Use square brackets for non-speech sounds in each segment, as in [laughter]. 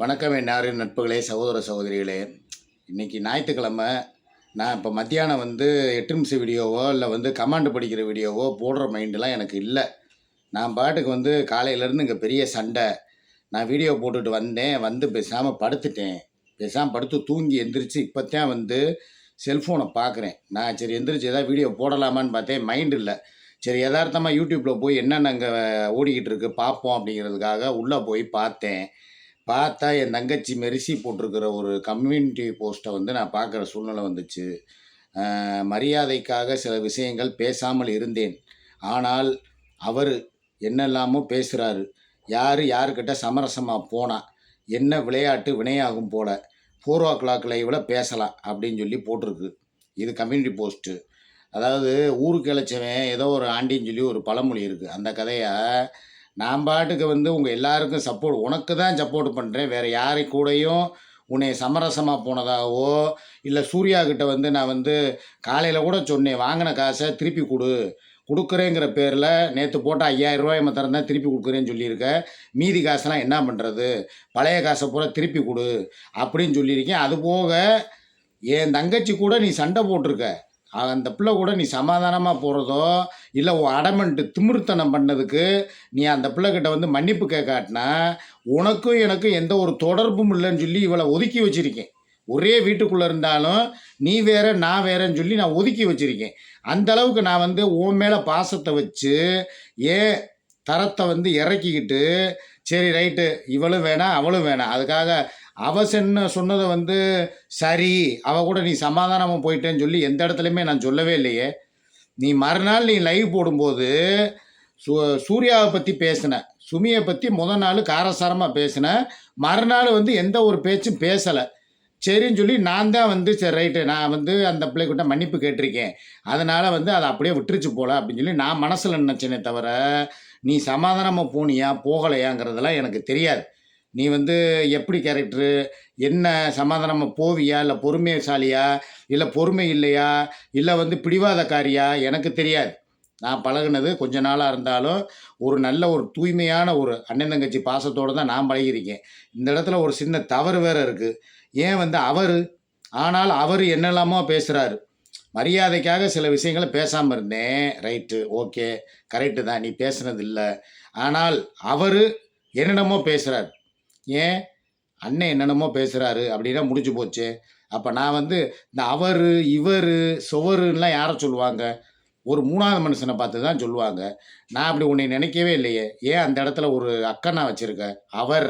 வணக்கம் என்னாரு நட்புகளே சகோதர சகோதரிகளே. இன்றைக்கி ஞாயிற்றுக்கிழமை நான் இப்போ மத்தியானம் வந்து எட்டு நிமிஷம் வீடியோவோ இல்லை வந்து கமாண்டு படிக்கிற வீடியோவோ போடுற மைண்டெலாம் எனக்கு இல்லை. நான் பாட்டுக்கு வந்து காலையிலேருந்து இங்கே பெரிய சண்டை. நான் வீடியோ போட்டுட்டு வந்தேன் வந்து பேசாமல் படுத்துட்டேன். பேசாமல் படுத்து தூங்கி எந்திரிச்சு இப்போத்தான் வந்து செல்ஃபோனை பார்க்குறேன் நான் சரி எந்திரிச்சு ஏதாவது வீடியோ போடலாமான்னு பார்த்தேன் மைண்ட் இல்லை. சரி யதார்த்தமாக யூடியூப்பில் போய் என்னென்ன அங்கே ஓடிக்கிட்டு இருக்கு பார்ப்போம் அப்படிங்கிறதுக்காக உள்ளே போய் பார்த்தேன். பார்த்தா என் தங்கச்சி மெரிசி போட்டிருக்கிற ஒரு கம்யூனிட்டி போஸ்ட்டை வந்து நான் பார்க்குற சூழ்நிலை வந்துச்சு. மரியாதைக்காக சில விஷயங்கள் பேசாமல் இருந்தேன். ஆனால் அவர் என்னெல்லாமோ பேசுகிறாரு யார் யாருக்கிட்ட சமரசமாக போனால் என்ன விளையாட்டு வினையாகும் போல ஃபோர் ஓ கிளாக் லைவில் பேசலாம் அப்படின்னு சொல்லி போட்டிருக்கு. இது கம்யூனிட்டி போஸ்ட்டு அதாவது ஊருக்கு இழைச்சவன் ஏதோ ஒரு ஆண்டின்னு சொல்லி ஒரு பழமொழி இருக்குது அந்த கதையை நான் பாட்டுக்கு வந்து உங்கள் எல்லாருக்கும் சப்போர்ட் உனக்கு தான் சப்போர்ட் பண்ணுறேன் வேறு யாரை கூடயும் உன்னை சமரசமாக போனதாகவோ இல்லை சூர்யா கிட்ட வந்து நான் வந்து காலையில் கூட சொன்னேன் வாங்கின காசை திருப்பி கொடு. கொடுக்குறேங்கிற பேரில் நேற்று போட்ட ஐயாயிரம் ரூபாய் மத்திரம் தான் திருப்பி கொடுக்குறேன்னு சொல்லியிருக்க. மீதி காசெல்லாம் என்ன பண்ணுறது பழைய காசை பூரா திருப்பி கொடு அப்படின்னு சொல்லியிருக்கேன். அது போக என் தங்கச்சி கூட நீ சண்டை போட்டிருக்க. அந்த பிள்ளை கூட நீ சமாதானமாக போகிறதோ இல்லை உன் அடமெண்ட்டு திமிர்த்தனம் பண்ணதுக்கு நீ அந்த பிள்ளைகிட்ட வந்து மன்னிப்பு கேட்காட்டினா உனக்கும் எனக்கும் எந்த ஒரு தொடர்பும் இல்லைன்னு சொல்லி இவளை ஒதுக்கி வச்சுருக்கேன். ஒரே வீட்டுக்குள்ளே இருந்தாலும் நீ வேற நான் வேறன்னு சொல்லி நான் ஒதுக்கி வச்சுருக்கேன். அந்த அளவுக்கு நான் வந்து உன் மேலே பாசத்தை வச்சு ஏன் தரத்தை வந்து இறக்கிக்கிட்டு சரி ரைட்டு இவளும் வேணாம் அவளும் வேணாம். அதுக்காக அவ சென்ன சொன்னதை வந்து சரி அவ கூட நீ சமாதானமாக போயிட்டேன்னு சொல்லி எந்த இடத்துலையுமே நான் சொல்லவே இல்லையே. நீ மறுநாள் நீ லைவ் போடும்போது சூ சூர்யாவை பற்றி பேசின சுமியை பற்றி முத நாள் காரசாரமாக பேசின மறுநாள் வந்து எந்த ஒரு பேச்சும் பேசலை. சரின்னு சொல்லி நான் தான் வந்து சரி ரைட்டு நான் வந்து அந்த பிள்ளைகிட்ட மன்னிப்பு கேட்டிருக்கேன். அதனால் வந்து அதை அப்படியே விட்டுருச்சு போல அப்படின்னு சொல்லி நான் மனசில் நினச்சேனே தவிர நீ சமாதானமாக போனியா போகலையாங்கிறதெல்லாம் எனக்கு தெரியாது. நீ வந்து எப்படி கேரக்டரு என்ன சமாதானமாக போவியா? இல்லை பொறுமைசாலியா இல்லை பொறுமை இல்லையா? இல்லை வந்து பிடிவாதக்காரியா? எனக்கு தெரியாது. நான் பழகுனது கொஞ்ச நாளாக இருந்தாலும் ஒரு நல்ல ஒரு தூய்மையான ஒரு அண்ணன் தங்கச்சி பாசத்தோடு தான் நான் பழகியிருக்கேன். இந்த இடத்துல ஒரு சின்ன தவறு வேறு இருக்குது ஏன் வந்து அவர்? ஆனால் அவர் என்னெல்லாமோ பேசுகிறாரு மரியாதைக்காக சில விஷயங்களை பேசாமல் இருந்தேன். ரைட்டு ஓகே கரெக்டு தான். நீ பேசுனது இல்லை. ஆனால் அவர் என்னென்னமோ பேசுகிறார் ஏன் அண்ணன் என்னென்னமோ பேசுகிறாரு அப்படின்னா முடிஞ்சு போச்சு. அப்போ நான் வந்து இந்த அவர் இவர் சுவருன்னெலாம் யாரை சொல்லுவாங்க? ஒரு மூணாவது மனுஷனை பார்த்து தான் சொல்லுவாங்க. நான் அப்படி உன்னை நினைக்கவே இல்லையே. ஏன் அந்த இடத்துல ஒரு அக்கண்ணா வச்சுருக்கேன் அவர்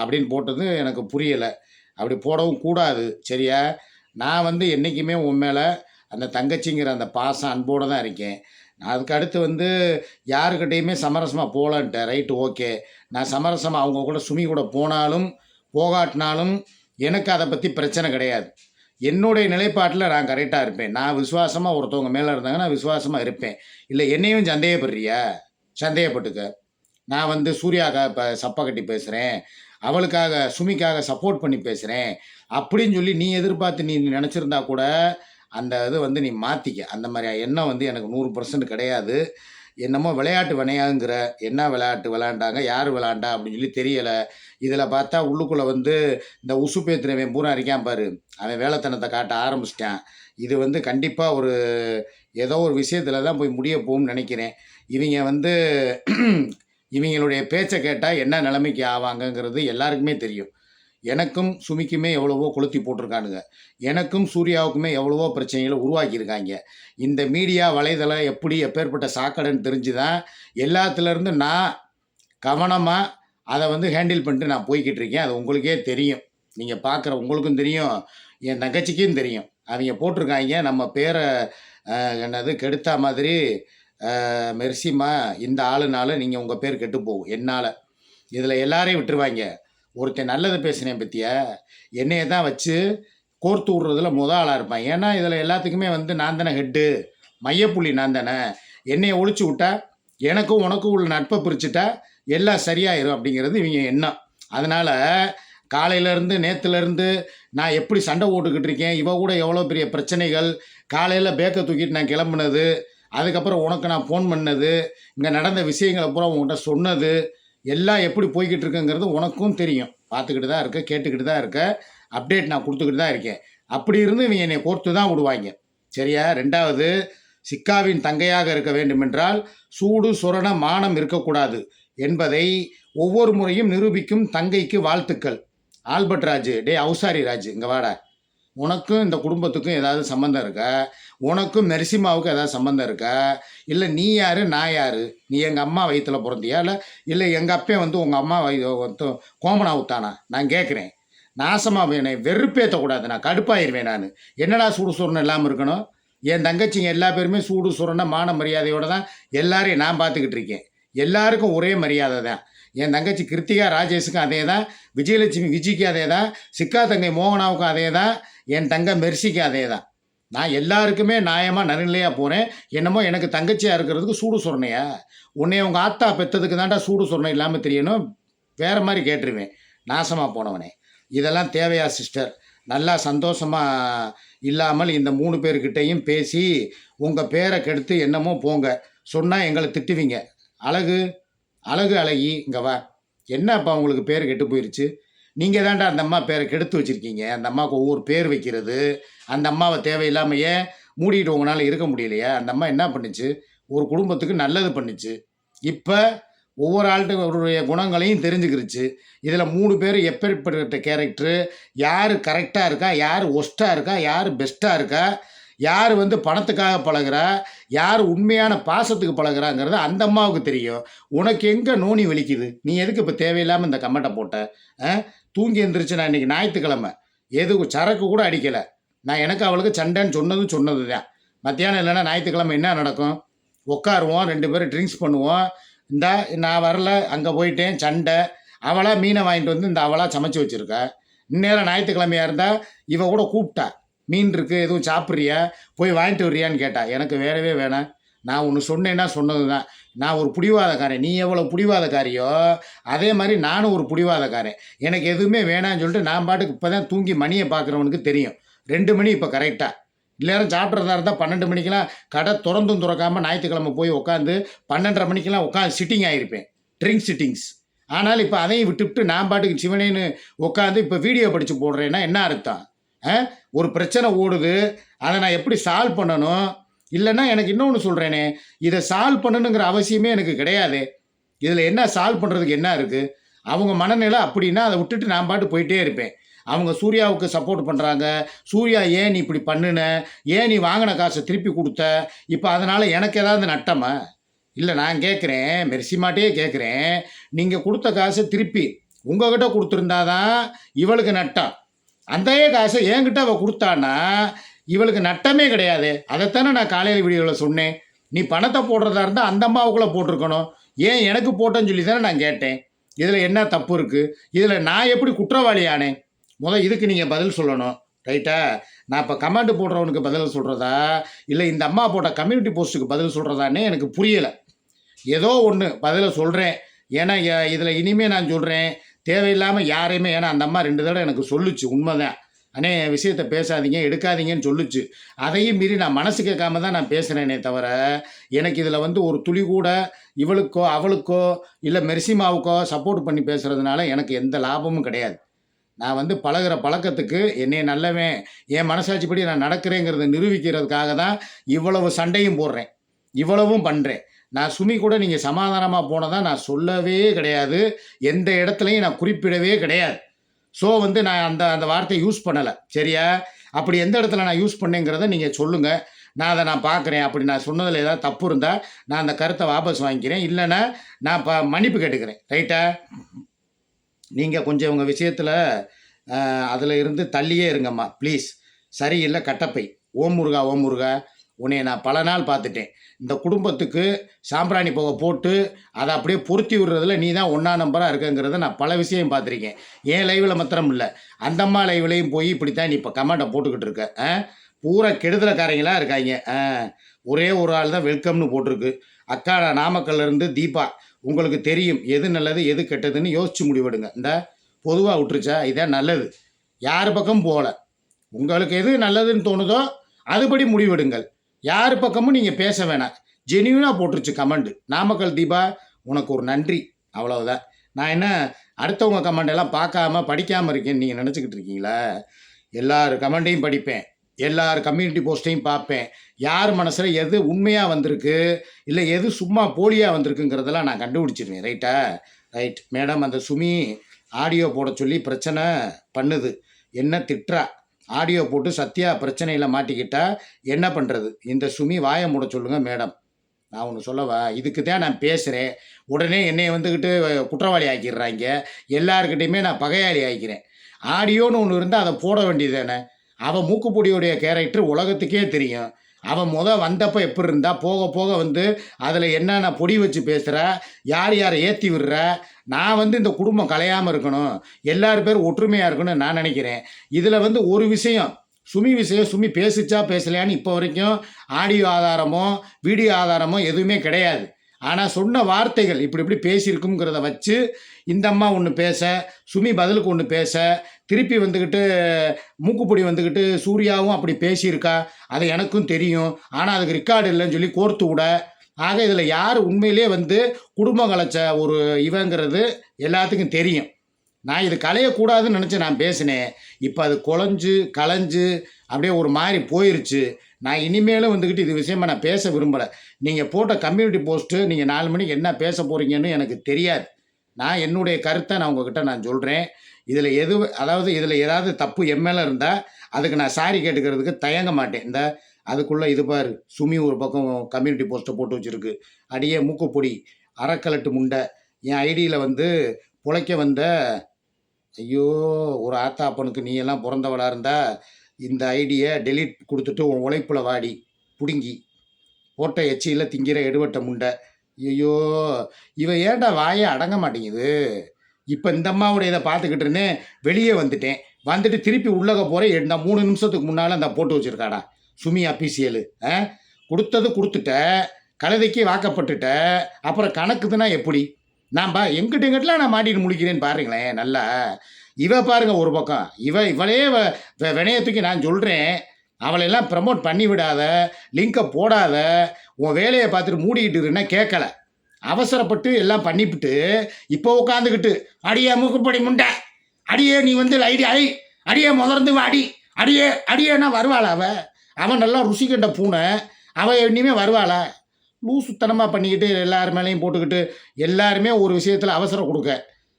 அப்படின்னு போட்டது எனக்கு புரியலை. அப்படி போடவும் கூடாது. சரியா? நான் வந்து என்றைக்குமே உன் மேலே அந்த தங்கச்சிங்கிற அந்த பாசம் அன்போடு தான் இருக்கேன். அதுக்கு அடுத்து வந்து யாருக்கிட்டேயுமே சமரசமாக போகலான்ட்டேன். ரைட்டு ஓகே நான் சமரசமாக அவங்க கூட சுமி கூட போனாலும் போகாட்டினாலும் எனக்கு அதை பற்றி பிரச்சனை கிடையாது. என்னுடைய நிலைப்பாட்டில் நான் கரெக்டாக இருப்பேன். நான் விசுவாசமாக ஒருத்தவங்க மேலே இருந்தாங்கன்னா நான் விசுவாசமாக இருப்பேன். இல்லை என்னையும் சந்தேகப்படுறியா? சந்தேகப்பட்டுக்க. நான் வந்து சூர்யாக்காக இப்போ சப்பா கட்டி பேசுகிறேன் அவளுக்காக சுமிக்காக சப்போர்ட் பண்ணி பேசுகிறேன் அப்படின்னு சொல்லி நீ எதிர்பார்த்து நீ நினச்சிருந்தா கூட அந்த இது வந்து நீ மாற்றிக்க அந்த மாதிரி எண்ணம் வந்து எனக்கு நூறு பர்சன்ட் கிடையாது. என்னமோ விளையாட்டு வினையாங்கிற என்ன விளையாட்டு விளையாண்டாங்க யார் விளையாண்டா அப்படின்னு சொல்லி தெரியலை. இதில் பார்த்தா உள்ளுக்குள்ளே வந்து இந்த உசு பூரா இருக்கான் பாரு. அவன் வேலைத்தனத்தை காட்ட ஆரம்பிச்சிட்டான். இது வந்து கண்டிப்பாக ஒரு ஏதோ ஒரு விஷயத்தில் தான் போய் முடிய போகும்னு நினைக்கிறேன். இவங்க வந்து [clears throat] இவங்களுடைய பேச்சை கேட்டால் என்ன நிலைமைக்கு ஆவாங்கங்கிறது எல்லாருக்குமே தெரியும். எனக்கும் சுமிக்குமே எவ்வளவோ கொளுத்தி போட்டிருக்கானுங்க. எனக்கும் சூர்யாவுக்குமே எவ்வளவோ பிரச்சனைகளை உருவாக்கியிருக்காங்க. இந்த மீடியா வலைதளம் எப்படி எப்பேற்பட்ட சாக்கடைன்னு தெரிஞ்சு தான் எல்லாத்துலேருந்து நான் கவனமாக அதை வந்து ஹேண்டில் பண்ணிட்டு நான் போய்கிட்டு இருக்கேன். அது உங்களுக்கே தெரியும். நீங்கள் பார்க்குற உங்களுக்கும் தெரியும். என் தங்கச்சிக்கும் தெரியும். அவங்க போட்டிருக்காங்க. நம்ம பேரை என்னது கெடுத்தா மாதிரி மெர்சிமா இந்த ஆளுனால நீங்கள் உங்கள் பேர் கெட்டு போகும். என்னால். இதில் எல்லாரையும் விட்டுருவாங்க. ஒருத்தன் நல்லது பேசினேன் பற்றியா என்னையை தான் வச்சு கோர்த்து விட்றதுல முத ஆளாக இருப்பான். ஏன்னா இதில் எல்லாத்துக்குமே வந்து நான் தானே ஹெட்டு மையப்புள்ளி நான் தானே. என்னையை ஒழிச்சு விட்டா எனக்கும் உனக்கும் உள்ள நட்பை பிரிச்சுட்டா எல்லாம் சரியாயிரும் அப்படிங்கிறது இவங்க எண்ணம். அதனால் காலையிலேருந்து நேற்றுலேருந்து நான் எப்படி சண்டை போட்டுக்கிட்டு இருக்கேன் இவ கூட எவ்வளோ பெரிய பிரச்சனைகள் காலையில் பேக்கை தூக்கிட்டு நான் கிளம்புனது அதுக்கப்புறம் உனக்கு நான் ஃபோன் பண்ணது இங்கே நடந்த விஷயங்களை பூரா உங்கள்கிட்ட சொன்னது எல்லாம் எப்படி போய்கிட்டு இருக்குங்கிறது உனக்கும் தெரியும். பார்த்துக்கிட்டு தான் இருக்க கேட்டுக்கிட்டு தான் இருக்க அப்டேட் நான் கொடுத்துக்கிட்டு தான் இருக்கேன். அப்படி இருந்து இவங்க என்னை கோர்த்து தான் விடுவாங்க. சரியா? ரெண்டாவது சிக்காவின் தங்கையாக இருக்க வேண்டுமென்றால் சூடு சுரண மானம் இருக்கக்கூடாது என்பதை ஒவ்வொரு முறையும் நிரூபிக்கும் தங்கைக்கு வாழ்த்துக்கள். ஆல்பர்ட் ராஜு டே அவுசாரி ராஜு இங்கே வாடா. உனக்கும் இந்த குடும்பத்துக்கும் ஏதாவது சம்மந்தம் இருக்கா? உனக்கும் மெர்சிமாவுக்கும் ஏதாவது சம்மந்தம் இருக்கா? இல்லை நீ யார் நான் யார்? நீ எங்கள் அம்மா வயிற்றுல பிறந்தியா? இல்லை இல்லை எங்கள் அப்பே வந்து உங்கள் அம்மா வயி வந்து கோமனா ஊத்தானா? நான் கேட்குறேன் நாசமாக வேணே வெறுப்பேற்றக்கூடாது நான் கடுப்பாயிருவேன் நான். என்னடா சூடு சுரணம் இல்லாமல் இருக்கணும்? என் தங்கச்சிங்க எல்லா பேருமே சூடு சுரண மான மரியாதையோட தான் எல்லாரையும் நான் பார்த்துக்கிட்டு இருக்கேன். எல்லாருக்கும் ஒரே மரியாதை தான் என் தங்கச்சி கிருத்திகா ராஜேஷுக்கும் அதே தான் விஜயலட்சுமி விஜய்க்கு அதே தான் சிக்கா தங்கை மோகனாவுக்கும் அதே தான் என் தங்க மெர்சிக்கும் அதே தான் நான் எல்லாருக்குமே நியாயமாக நடுநிலையாக போகிறேன் என்னமோ எனக்கு தங்கச்சியாக இருக்கிறதுக்கு சூடு சுரணையா? உன்னை உங்கள் ஆத்தா பெற்றதுக்கு தான்டா சூடு சுரணை இல்லாமல் தெரியணும். வேறு மாதிரி கேட்டுருவேன். நாசமாக போனவனே. இதெல்லாம் தேவையா சிஸ்டர்? நல்லா சந்தோஷமாக இல்லாமல் இந்த மூணு பேர்கிட்டையும் பேசி உங்கள் பேரை கெடுத்து என்னமோ போங்க. சொன்னால் எங்களை திட்டுவீங்க. அழகு. அழகு அழகி இங்கே வா. என்னப்பா உங்களுக்கு பேர் கெட்டு போயிருச்சு? நீங்கள் தான்டா அந்த அம்மா பேரை கெடுத்து வச்சுருக்கீங்க. அந்த அம்மாவுக்கு ஒவ்வொரு பேர் வைக்கிறது. அந்த அம்மாவை தேவையில்லாமையே மூடிட்டு உங்களால் இருக்க முடியலையா? அந்த அம்மா என்ன பண்ணுச்சு? ஒரு குடும்பத்துக்கு நல்லது பண்ணுச்சு. இப்போ ஒவ்வொரு ஆள்கிட்ட குணங்களையும் தெரிஞ்சுக்கிருச்சு. இதில் மூணு பேர் எப்பேற்பட்ட கேரக்டரு யார் கரெக்டாக இருக்கா? யார் ஒஸ்ட்டாக இருக்கா? யார் பெஸ்ட்டாக இருக்கா? யார் வந்து பணத்துக்காக பழகுறா? யார் உண்மையான பாசத்துக்கு பழகுறாங்கிறது அந்த அம்மாவுக்கு தெரியும். உனக்கு எங்கே நோனி வலிக்குது? நீ எதுக்கு இப்போ தேவையில்லாமல் இந்த கமெண்ட்டை போட்ட? ஆ? தூங்கி எந்திரிச்சு நான் இன்றைக்கி ஞாயிற்றுக்கிழமை. எது சரக்கு கூட அடிக்கலை. நான் எனக்கு அவளுக்கு சண்டைன்னு சொன்னதும் சொன்னது தான் மத்தியானம் இல்லைன்னா ஞாயிற்றுக்கிழமை என்ன நடக்கும்? உட்காருவோம் ரெண்டு பேரும் ட்ரிங்க்ஸ் பண்ணுவோம். இந்த நான் வரல அங்கே போயிட்டேன் சண்டை. அவளாக மீனை வாங்கிட்டு வந்து இந்த அவளாக சமைச்சு வச்சுருக்கா. இந்நேரம் ஞாயிற்றுக்கிழமையாக இருந்தால் இவ கூட கூப்பிட்டா. மீன் இருக்குது எதுவும் சாப்பிட்றியா? போய் வாங்கிட்டு வர்றியான்னு கேட்டா எனக்கு வேறவே வேணாம் நான் ஒன்று சொன்னேன்னா சொன்னது தான் நான் ஒரு புடிவாதக்காரன். நீ எவ்வளோ புடிவாதக்காரியோ அதே மாதிரி நானும் ஒரு புடிவாதக்காரன். எனக்கு எதுவுமே வேணான்னு சொல்லிட்டு நான் பாட்டுக்கு இப்போ தான் தூங்கி மணியை பார்க்குறவனுக்கு தெரியும். ரெண்டு மணி இப்போ கரெக்டாக இல்லையாரும் சாப்பிட்றதா இருந்தால் பன்னெண்டு மணிக்கெலாம் கடை திறந்தும் திறக்காமல் ஞாயிற்றுக்கிழமை போய் உட்காந்து பன்னெண்டரை மணிக்கெலாம் உட்காந்து சிட்டிங் ஆகிருப்பேன் ட்ரிங்க் சிட்டிங்ஸ் ஆனால் இப்போ அதையும் விட்டுவிட்டு நான் பாட்டுக்கு சிவனேன்னு உட்காந்து இப்போ வீடியோ படித்து போடுறேன்னா என்ன அர்த்தம்? ஒரு பிரச்சனை ஓடுது அதை நான் எப்படி சால்வ் பண்ணணும்? இல்லைன்னா எனக்கு இன்னொன்று சொல்கிறேனே இதை சால்வ் பண்ணணுங்கிற அவசியமே எனக்கு கிடையாது. இதில் என்ன சால்வ் பண்ணுறதுக்கு என்ன இருக்குது அவங்க மனநிலை அப்படின்னா அதை விட்டுட்டு நான் பாட்டு போயிட்டே இருப்பேன். அவங்க சூர்யாவுக்கு சப்போர்ட் பண்ணுறாங்க சூர்யா ஏன் நீ இப்படி பண்ணுன? ஏன் நீ வாங்கின காசை திருப்பி கொடுத்த? இப்போ அதனால் எனக்கு ஏதாவது நட்டமா? இல்லை நான் கேட்குறேன். மெர்சிமாட்டே கேட்குறேன். நீங்கள் கொடுத்த காசை திருப்பி உங்ககிட்ட கொடுத்துருந்தாதான் இவளுக்கு நட்டம். அந்த காசை என்கிட்ட அவள் கொடுத்தான்னா இவளுக்கு நட்டமே கிடையாது. அதைத்தானே நான் காலையில் வீடியோவில் சொன்னேன். நீ பணத்தை போடுறதா இருந்தால் அந்த அம்மாவுக்குள்ளே போட்டிருக்கணும். ஏன் எனக்கு போட்டேன்னு சொல்லி தானே நான் கேட்டேன். இதில் என்ன தப்பு இருக்குது இதில் நான் எப்படி குற்றவாளி ஆனேன் முதல் இதுக்கு நீங்கள் பதில் சொல்லணும். ரைட்டா நான் இப்போ கமெண்ட் போடுறவனுக்கு பதில் சொல்கிறதா இல்லை இந்த அம்மா போட்ட கம்யூனிட்டி போஸ்ட்டுக்கு பதில் சொல்கிறதானே எனக்கு புரியலை. ஏதோ ஒன்று பதிலை சொல்கிறேன் ஏன்னா இதில் இனிமேல் நான் சொல்கிறேன் தேவையில்லாமல் யாரையுமே ஏன்னா அந்த அம்மா ரெண்டு தடவை எனக்கு சொல்லுச்சு உண்மைதான். அண்ணே என் விஷயத்தை பேசாதீங்க எடுக்காதீங்கன்னு சொல்லுச்சு. அதையும் மீறி நான் மனசு கேட்காம தான் நான் பேசுகிறேனே தவிர எனக்கு இதில் வந்து ஒரு துளி கூட இவளுக்கோ அவளுக்கோ இல்லை மெர்சிமாவுக்கோ சப்போர்ட் பண்ணி பேசுகிறதுனால எனக்கு எந்த லாபமும் கிடையாது. நான் வந்து பழகுற பழக்கத்துக்கு என்னை நல்லவன் என் மனசாட்சிப்படி நான் நடக்கிறேங்கிறத நிரூபிக்கிறதுக்காக தான் இவ்வளவு சண்டையும் போடுறேன். இவ்வளவும் பண்ணுறேன் நான் சுமி கூட நீங்கள் சமாதானமாக போனதா நான் சொல்லவே கிடையாது. எந்த இடத்துலையும் நான் குறிப்பிடவே கிடையாது. ஸோ வந்து நான் அந்த அந்த வார்த்தையை யூஸ் பண்ணலை. சரியா? அப்படி எந்த இடத்துல நான் யூஸ் பண்ணேங்கிறத நீங்கள் சொல்லுங்கள் நான் அதை நான் பார்க்குறேன். அப்படி நான் சொன்னதில் ஏதாவது தப்பு இருந்தால் நான் அந்த கருத்தை வாபஸ் வாங்கிக்கிறேன். இல்லைன்னா நான் ப மன்னிப்பு கேட்டுக்கிறேன். ரைட்டா நீங்கள் கொஞ்சம் உங்கள் விஷயத்தில் அதில் இருந்து தள்ளியே இருங்கம்மா. ப்ளீஸ் சரியில்லை கட்டப்பை. ஓம் முருகா ஓம் முருகா. உன்னை நான் பல நாள் பார்த்துட்டேன். இந்த குடும்பத்துக்கு சாம்பிராணி புகை போட்டு அதை அப்படியே பொருத்தி விடுறதுல நீ தான் ஒன்றா நம்பராக இருக்கங்கிறத நான் பல விஷயம் பார்த்துருக்கேன். ஏன் லைவில் மாத்திரம் இல்லை? அந்தம்மா லைவ்லையும் போய் இப்படி தான் நீ இப்போ கமெண்ட்டை போட்டுக்கிட்டு இருக்க. ஆ? பூரா கெடுதலக்காரங்களாக இருக்காங்க. ஆ ஒரே ஒரு ஆள் தான் வெல்கம்னு போட்டிருக்கு. அக்கா நாமக்கல்லேருந்து தீபா உங்களுக்கு தெரியும் எது நல்லது எது கெட்டதுன்னு யோசிச்சு முடிவெடுங்க. இந்த பொதுவாக விட்டுருச்சா? இதான் நல்லது. யார் பக்கம் போகல? உங்களுக்கு எது நல்லதுன்னு தோணுதோ அதுபடி முடிவெடுங்கள். யார் பக்கமும் நீங்கள் பேச வேணாம். ஜெனியூனாக போட்டுருச்சு கமெண்ட் நாமக்கல் தீபா உனக்கு ஒரு நன்றி. அவ்வளவுதான். நான் என்ன அடுத்தவங்க கமெண்ட் எல்லாம் பார்க்காம படிக்காமல் இருக்கேன்னு நீங்கள் நினச்சிக்கிட்டு இருக்கீங்களா? எல்லார் கமெண்ட்டையும் படிப்பேன். எல்லார் கம்யூனிட்டி போஸ்ட்டையும் பார்ப்பேன். யார் மனசில் எது உண்மையாக வந்திருக்கு இல்லை எது சும்மா போலியாக வந்திருக்குங்கிறதெல்லாம் நான் கண்டுபிடிச்சிருவேன். ரைட்டா ரைட் மேடம் அந்த சுமி ஆடியோ போட சொல்லி பிரச்சனை பண்ணுது. என்ன திட்டுறா? ஆடியோ போட்டு சத்யா பிரச்சனையில் மாட்டிக்கிட்டா என்ன பண்ணுறது இந்த சுமி வாயை மூட சொல்லுங்கள் மேடம். நான் ஒன்று சொல்லவா? இதுக்கு தான் நான் பேசுகிறேன் உடனே என்னை வந்துக்கிட்டு குற்றவாளி ஆக்கிடுறாங்க. எல்லாருக்கிட்டையுமே நான் பகையாளி ஆக்கிக்கிறேன் ஆடியோன்னு ஒன்று இருந்தால் அதை போட வேண்டியது தானே அவன் மூக்குப்பொடியுடைய கேரக்டர் உலகத்துக்கே தெரியும். அவன் முத வந்தப்போ எப்படி இருந்தா போக போக வந்து அதில் என்னென்ன பொடி வச்சு பேசுகிற யார் யாரை ஏற்றி விடுற நான் வந்து இந்த குடும்பம் கலையாமல் இருக்கணும். எல்லார் பேர் ஒற்றுமையாக இருக்கணும்னு நான் நினைக்கிறேன். இதில் வந்து ஒரு விஷயம் சுமி விஷயம் சுமி பேசிச்சா பேசலையான்னு இப்போ வரைக்கும் ஆடியோ ஆதாரமோ வீடியோ ஆதாரமோ எதுவுமே கிடையாது. ஆனால் சொன்ன வார்த்தைகள் இப்படி இப்படி பேசியிருக்குங்கிறத வச்சு இந்த அம்மா ஒன்று பேச சுமி பதிலுக்கு ஒன்று பேச திருப்பி வந்துக்கிட்டு மூக்குப்பொடி வந்துக்கிட்டு சூர்யாவும் அப்படி பேசியிருக்கா அது எனக்கும் தெரியும். ஆனால் அதுக்கு ரெக்கார்டு இல்லைன்னு சொல்லி கோர்த்து விட ஆக இதில் யார் உண்மையிலே வந்து குடும்பம் கலைச்ச ஒரு இவங்கிறது எல்லாத்துக்கும் தெரியும். நான் இது கலையக்கூடாதுன்னு நினச்சி நான் பேசினேன். இப்போ அது குழஞ்சு கலைஞ்சு அப்படியே ஒரு மாதிரி போயிருச்சு. நான் இனிமேலும் வந்துக்கிட்டு இது விஷயமா நான் பேச விரும்பலை. நீங்கள் போட்ட கம்யூனிட்டி போஸ்ட்டு நீங்கள் நாலு மணிக்கு என்ன பேச போகிறீங்கன்னு எனக்கு தெரியாது. நான் என்னுடைய கருத்தை நான் உங்ககிட்ட நான் சொல்கிறேன் இதில் எது அதாவது இதில் ஏதாவது தப்பு எம்எல்ஏ இருந்தால் அதுக்கு நான் சாரி கேட்டுக்கிறதுக்கு தயங்க மாட்டேன். இந்த அதுக்குள்ளே இது பாரு சுமி ஒரு பக்கம் கம்யூனிட்டி போஸ்ட்டை போட்டு வச்சுருக்கு. அடியே மூக்குப்பொடி அறக்கலட்டு முண்டை. என் ஐடியில் வந்து பிழைக்க வந்த ஐயோ ஒரு ஆத்தா அப்பனுக்கு நீ எல்லாம் பிறந்தவளாக இருந்தா இந்த ஐடியை டெலீட் கொடுத்துட்டு உன் உழைப்பில் வாடி பிடுங்கி. போட்ட எச்சியில் திங்கிற எடுவட்ட முண்டை. ஐயோ இவ ஏன்டா வாயே அடங்க மாட்டேங்குது? இப்போ இந்த அம்மாவுடைய இதை பார்த்துக்கிட்டு இருந்தேன் வெளியே வந்துட்டேன். வந்துட்டு திருப்பி உள்ளக போகிறேன் இந்த மூணு நிமிஷத்துக்கு முன்னால் அந்த போட்டு வச்சுருக்காடா. சுமி அபிசியலு ஆ? கொடுத்தது கொடுத்துட்ட கழுதைக்கு வாக்கப்பட்டுட்ட அப்புறம் கணக்குதுன்னா எப்படி? நான் பா எங்கிட்ட எங்கிட்டலாம் நான் மாட்டிட்டு முழிக்கிறேன்னு பாருங்களேன் நல்லா. இவ பாருங்க ஒரு பக்கம். இவ இவளே வ- வினயத்துக்கு நான் சொல்கிறேன் அவளையெல்லாம் ப்ரமோட் பண்ணி விடாத லிங்கை போடாத உன் வேலையை பார்த்துட்டு மூடிக்கிட்டு இருன்னா கேட்கல அவசரப்பட்டு எல்லாம் பண்ணிவிட்டு இப்போ உட்காந்துக்கிட்டு அடியே மூக்குப்படி முண்டை அடியே நீ வந்து ஐடி ஐ அடியே முதர்ந்து வாடி அடியே அடியேன்னா வருவாளா அவள் அவன் நல்லா ருசி கண்ட பூனை. அவன் இனிமே வருவாளா? லூசுத்தனமாக பண்ணிக்கிட்டு எல்லார் மேலேயும் போட்டுக்கிட்டு எல்லாருமே ஒரு விஷயத்தில் அவசரம் கொடுக்க.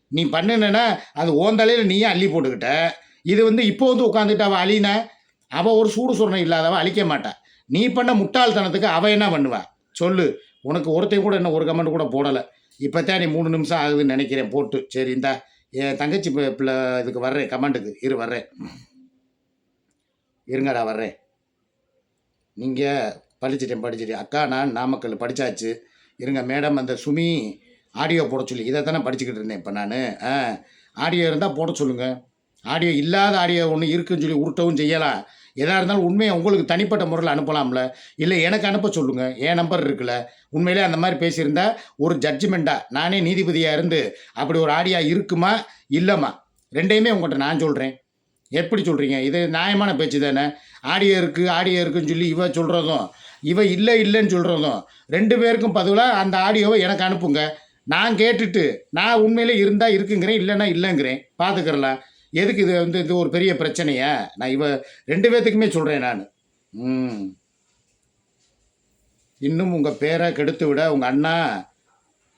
நீ பண்ணுனேன்னா அது ஓந்தலையில் நீயே அள்ளி போட்டுக்கிட்ட. இது வந்து இப்போ வந்து உட்காந்துட்டு அவள் அழின? அவள் ஒரு சூடு சுரணை இல்லாதவ அழிக்க மாட்டான் நீ பண்ண முட்டாள்தனத்துக்கு அவள் என்ன பண்ணுவா? சொல்லு. உனக்கு ஒருத்தையும் கூட என்ன ஒரு கமெண்ட் கூட போடலை. இப்போ தான் நீ மூணு நிமிஷம் ஆகுதுன்னு நினைக்கிறேன். போட்டு. சரி இந்தா. என் தங்கச்சி பிள்ளை இதுக்கு வர்றேன். கமெண்ட்டுக்கு இரு வர்றேன். இருங்கடா வர்றேன். நீங்கள் படிச்சிட்டேன் படிச்சிட்டேன். அக்கா நான் நாமக்கல் படித்தாச்சு இருங்க மேடம் அந்த சுமி ஆடியோ போட சொல்லி இதை தானே படிச்சுக்கிட்டு இருந்தேன் இப்போ நான். ஆடியோ இருந்தால் போட சொல்லுங்கள் ஆடியோ இல்லாத ஆடியோ ஒன்று இருக்குதுன்னு சொல்லி உருட்டவும் செய்யலாம் எதாக இருந்தாலும் உண்மையை உங்களுக்கு தனிப்பட்ட முறையில் அனுப்பலாம்ல. இல்லை எனக்கு அனுப்ப சொல்லுங்கள் என் நம்பர் இருக்குல்ல. உண்மையிலே அந்த மாதிரி பேசியிருந்தா ஒரு ஜட்ஜ்மெண்ட்டாக நானே நீதிபதியாக இருந்து அப்படி ஒரு ஆடியோ இருக்குமா இல்லைம்மா? ரெண்டையுமே உங்கள்கிட்ட நான் சொல்கிறேன் எப்படி சொல்கிறீங்க இது நியாயமான பேச்சு தானே. ஆடியோ இருக்குது ஆடியோ இருக்குன்னு சொல்லி இவ சொல்கிறதும் இவ இல்லை இல்லைன்னு சொல்கிறதும் ரெண்டு பேருக்கும் பதிலாக அந்த ஆடியோவை எனக்கு அனுப்புங்க. நான் கேட்டுட்டு நான் உண்மையிலே இருந்தால் இருக்குங்கிறேன் இல்லைன்னா இல்லைங்கிறேன். பார்த்துக்கிறலாம் எதுக்கு இது வந்து இது ஒரு பெரிய பிரச்சனையா? நான் இவ ரெண்டு பேர்த்துக்குமே சொல்கிறேன் நான். ம். இன்னும் உங்கள் பேரை கெடுத்து விட உங்கள் அண்ணா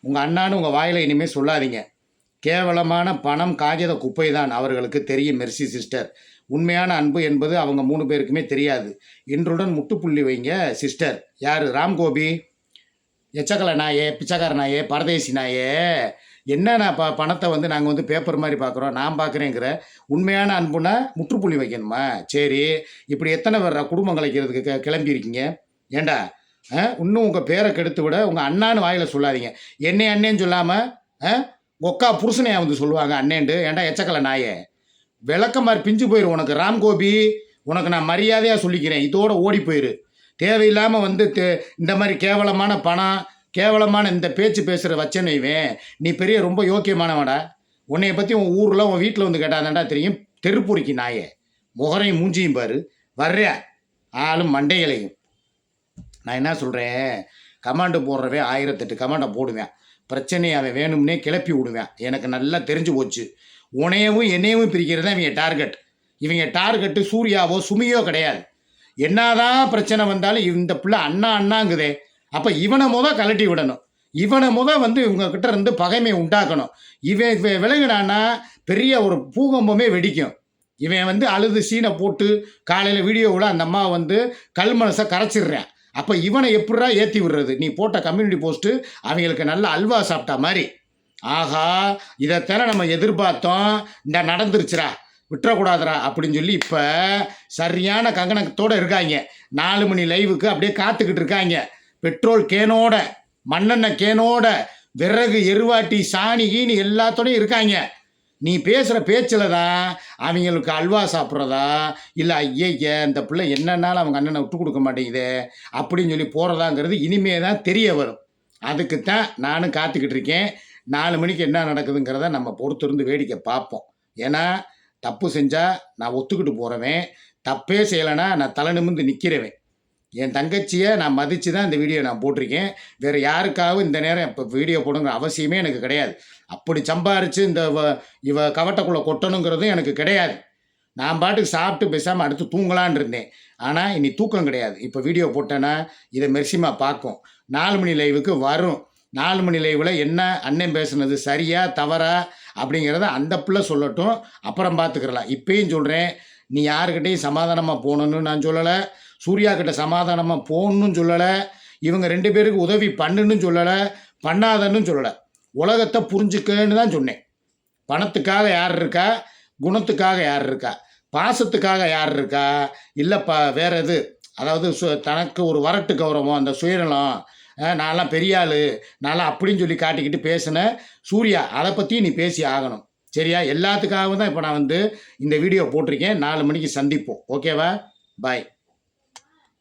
உங்கள் அண்ணான்னு உங்கள் வாயில் இனிமேல் சொல்லாதீங்க. கேவலமான பணம் காகித குப்பை தான் அவர்களுக்கு தெரியும் மெர்சி சிஸ்டர். உண்மையான அன்பு என்பது அவங்க மூணு பேருக்குமே தெரியாது. இன்றுடன் முட்டுப்புள்ளி வைங்க சிஸ்டர் யார்? ராம்கோபி. எச்சக்கலை நாயே பிச்சைக்கார நாயே பரதேசி நாயே. என்ன நான் ப பணத்தை வந்து நாங்கள் வந்து பேப்பர் மாதிரி பார்க்குறோம் நான் பார்க்குறேங்கிற உண்மையான அன்புனா முற்றுப்புள்ளி வைக்கணுமா? சரி. இப்படி எத்தனை பேர் குடும்பம் கலைக்கிறதுக்கு க கிளம்பியிருக்கீங்க? ஏண்டா? ஆ? இன்னும் உங்கள் பேரை கெடுத்து விட உங்கள் அண்ணான்னு வாயில் சொல்லாதீங்க. என்னை அண்ணேன்னு சொல்லாமல் ஆ? ஒக்கா புருஷனையா வந்து சொல்லுவாங்க அண்ணேண்டு ஏண்டா எச்சக்கலை நாயே? விளக்க மாதிரி பிஞ்சு போயிரு உனக்கு ராம்கோபி உனக்கு நான் மரியாதையாக சொல்லிக்கிறேன். இதோட ஓடி போயிரு. தேவையில்லாமல் வந்து தே- இந்த மாதிரி கேவலமான பணம் கேவலமான இந்த பேச்சு பேசுகிற வச்சேன்னு வைவேன். நீ பெரிய ரொம்ப யோக்கியமானவடா உன்னைய பற்றி உன் ஊரில் உன் வீட்டில் வந்து கேட்டாதான்டா தெரியும்? தெருப்பொறிக்கு நாயே. முகரையும் மூஞ்சியும் பாரு. வர்றியா? ஆளும் மண்டைகளையும். நான் என்ன சொல்கிறேன் கமாண்டு போடுறவே ஆயிரத்தெட்டு கமாண்டை போடுவேன். பிரச்சனையை அதை வேணும்னே கிளப்பி விடுவேன். எனக்கு நல்லா தெரிஞ்சு போச்சு. உனையவும் என்னையவும் பிரிக்கிறது தான் இவங்க டார்கெட் இவங்க டார்கெட்டு சூர்யாவோ சுமியோ கிடையாது. என்னதான் பிரச்சனை வந்தாலும் இந்த பிள்ளை அண்ணா அண்ணாங்குதே. அப்போ இவனை முத கலட்டி விடணும். இவனை முத வந்து இவங்கக்கிட்ட இருந்து பகைமை உண்டாக்கணும். இவன் இவன் விலகினான்னா பெரிய ஒரு பூகம்பமே வெடிக்கும். இவன் வந்து அழுது சீனை போட்டு காலையில் வீடியோவில் அந்த அம்மா வந்து கல் மனசை கரைச்சிடுறேன். அப்போ இவனை எப்படா ஏற்றி விடுறது? நீ போட்ட கம்யூனிட்டி போஸ்ட்டு அவங்களுக்கு நல்ல அல்வா சாப்பிட்டா மாதிரி. ஆகா இதைத்தானே நம்ம எதிர்பார்த்தோம். இந்த நடந்துருச்சுடா விட்டுறக்கூடாதுரா அப்படின்னு சொல்லி இப்போ சரியான கங்கணத்தோடு இருக்காங்க. நாலு மணி லைவுக்கு அப்படியே காத்துக்கிட்டு இருக்காங்க. பெட்ரோல் கேனோட மண்ணெண்ணெய் கேனோட விறகு எருவாட்டி சாணி கீனி எல்லாத்தோடையும் இருக்காங்க. நீ பேசுகிற பேச்சில் தான் அவங்களுக்கு அல்வா சாப்பிட்றதா? இல்லை ஐயய்ய இந்த பிள்ளை என்னன்னாலும் அவங்க அண்ணனை விட்டு கொடுக்க மாட்டேங்குது. அப்படின்னு சொல்லி போகிறதாங்கிறது இனிமே தான் தெரிய வரும். அதுக்கு தான் நானும் காத்துக்கிட்டு இருக்கேன். நாலு மணிக்கு என்ன நடக்குதுங்கிறத நம்ம பொறுத்திருந்து வேடிக்கை பார்ப்போம். ஏன்னா தப்பு செஞ்சால் நான் ஒத்துக்கிட்டு போகிறவன் தப்பே செய்யலைன்னா நான் தலை நிமிர்ந்து நிற்கிறவன் என் தங்கச்சியை நான் மதித்து தான் இந்த வீடியோ நான் போட்டிருக்கேன். வேறு யாருக்காகவும் இந்த நேரம் இப்போ வீடியோ போடுங்கிற அவசியமே எனக்கு கிடையாது. அப்படி சம்பாரித்து இந்த இவ கவட்டைக்குள்ளே கொட்டணுங்கிறதும் எனக்கு கிடையாது. நான் பாட்டுக்கு சாப்பிட்டு பேசாமல் அடுத்து தூங்கலான்னு இருந்தேன். ஆனால் இனி தூக்கம் கிடையாது. இப்போ வீடியோ போட்டேன்னா இதை மெர்சிமா பார்க்கும். நாலு மணி லைவுக்கு வரும். நாலு மணி லைவில் என்ன அண்ணன் பேசுனது சரியா தவறா அப்படிங்கிறத அந்த பிள்ளை சொல்லட்டும். அப்புறம் பார்த்துக்கிறலாம் இப்பயும் சொல்கிறேன் நீ யாருக்கிட்டையும் சமாதானமாக போகணுன்னு நான் சொல்லலை. சூர்யா கிட்ட சமாதானமாக போகணுன்னு சொல்லலை. இவங்க ரெண்டு பேருக்கு உதவி பண்ணுன்னு சொல்லலை. பண்ணாதன்னு சொல்லலை. உலகத்தை புரிஞ்சுக்கன்னு தான் சொன்னேன். பணத்துக்காக யார் இருக்கா? குணத்துக்காக யார் இருக்கா? பாசத்துக்காக யார் இருக்கா? இல்லைப்பா வேற எது? அதாவது சு தனக்கு ஒரு வரட்டு கௌரவம் அந்த சுயநலம் நான்லாம் பெரிய ஆள் நான்லாம் அப்படின்னு சொல்லி காட்டிக்கிட்டு பேசின சூர்யா அதை பற்றியும் நீ பேசி ஆகணும். சரியா? எல்லாத்துக்காகவும் தான் இப்போ நான் வந்து இந்த வீடியோ போட்டிருக்கேன். நாலு மணிக்கு சந்திப்போம். ஓகேவா? பாய்.